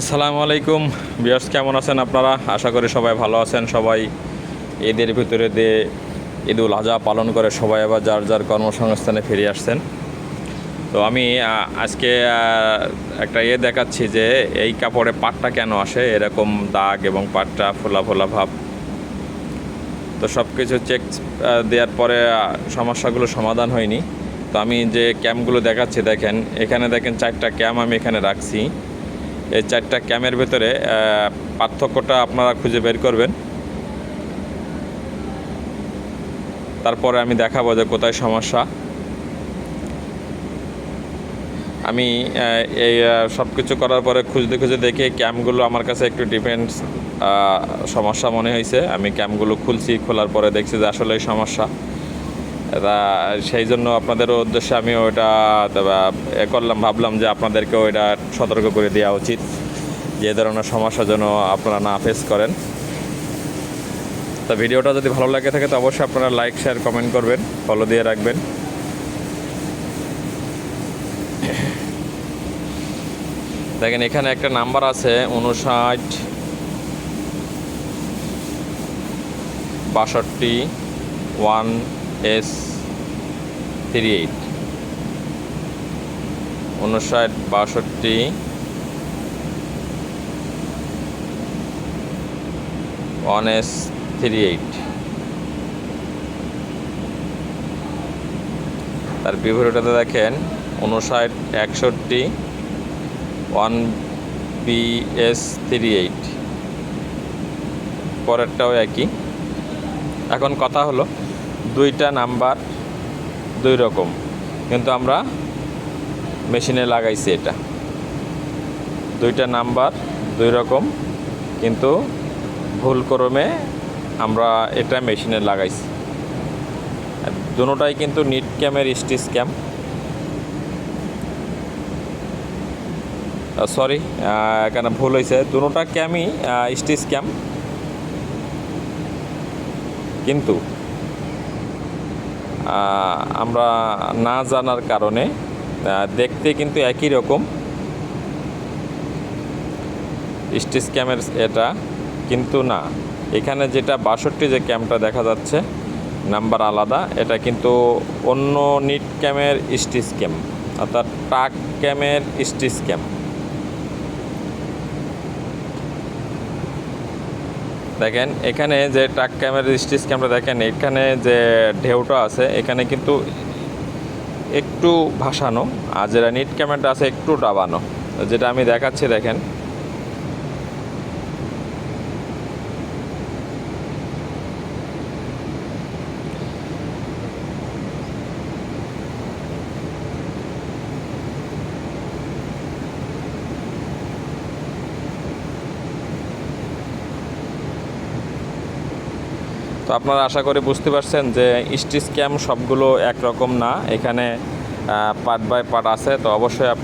আসসালামু আলাইকুম। বিয়ার্স কেমন আছেন আপনারা? আশা করি সবাই ভালো আছেন। সবাই ঈদের ভিতরে দিয়ে ঈদুল আজহা পালন করে সবাই আবার যার যার কর্মসংস্থানে ফিরে আসছেন। তো আমি আজকে একটা ইয়ে দেখাচ্ছি যে এই কাপড়ে পাটটা কেন আসে? এরকম দাগ এবং পাটটা ফোলা ফোলা ভাব। তো সব কিছু চেক দেওয়ার পরে সমস্যাগুলো সমাধান হয়নি। তো আমি যে ক্যাম্পগুলো দেখাচ্ছি, দেখেন, এখানে দেখেন চারটা ক্যাম্প আমি এখানে রাখছি। এই চারটা ক্যামের ভেতরে পার্থক্যটা আপনারা খুঁজে বের করবেন। তারপরে আমি দেখাবো যে কোথায় সমস্যা। আমি এই সব কিছু করার পরে খুঁজতে খুঁজে দেখি ক্যাম্পগুলো আমার কাছে একটু ডিফেন্স সমস্যা মনে হয়েছে আমি ক্যাম্পগুলো খুলছি, খোলার পরে দেখছি যে আসলে সমস্যা। তা সেই জন্য আপনাদের উদ্দেশ্যে আমি আহ, এ করলাম ভাবলাম যে আপনাদেরকে ওইটা সতর্ক করে দেওয়া উচিত যে ধরনের সমস্যা যেন আপনারা না ফেস করেন। তা ভিডিওটা যদি ভালো লাগে থাকে তো অবশ্যই আপনারা লাইক শেয়ার কমেন্ট করবেন ফলো দিয়ে রাখবেন। দেখেন এখানে একটা নাম্বার আছে উনষাট বাষট্টি ওয়ান এস থ্রি এইট। উনষাট, বাষট্টি। One S three eight. তার বিভূতিটাতে দেখেন, উনষাট, একষট্টি। One BS three eight. পরেরটাও একই। এখন কথা হলো দুইটা নাম্বার, দুই রকম। কিন্তু আমরা মেশিনে লাগাইছি এটা। দুইটা নাম্বার, দুই রকম, কিন্তু ভুল ক্রমে আমরা এটা মেশিনে লাগাইছি। আর দুটোটাই কিন্তু নিট ক্যামের স্টিচ ক্যাম সরি এখানে ভুল হয়েছে দুটোটা ক্যামই স্টিচ ক্যাম কিন্তু আমরা না জানার কারণে দেখতে কিন্তু একই রকম। স্টিচ ক্যামের এটা, কিন্তু না। এখানে যেটা বাষট্টি যে ক্যামটা দেখা যাচ্ছে, নাম্বার আলাদা। এটা কিন্তু অন্য নিট ক্যামের স্টিচ ক্যাম, অর্থাৎ টাক ক্যামের স্টিচ ক্যাম। দেখেন, এখানে যে ট্রাক ক্যামেরা স্টিচ ক্যামেরা দেখেন, এখানে যে ঢেউটা আছে, এখানে কিন্তু একটু ভাসানো, আর যেটা নিট ক্যামেরাটা আছে, একটু ডাবানো যেটা আমি দেখাচ্ছি, দেখেন। আপনারা আশা করি বুঝতে পারছেন যে স্টিচ ক্যাম সবগুলো একরকম না। এখানে পার্ট বাই পার্ট আছে, তো অবশ্যই আপনি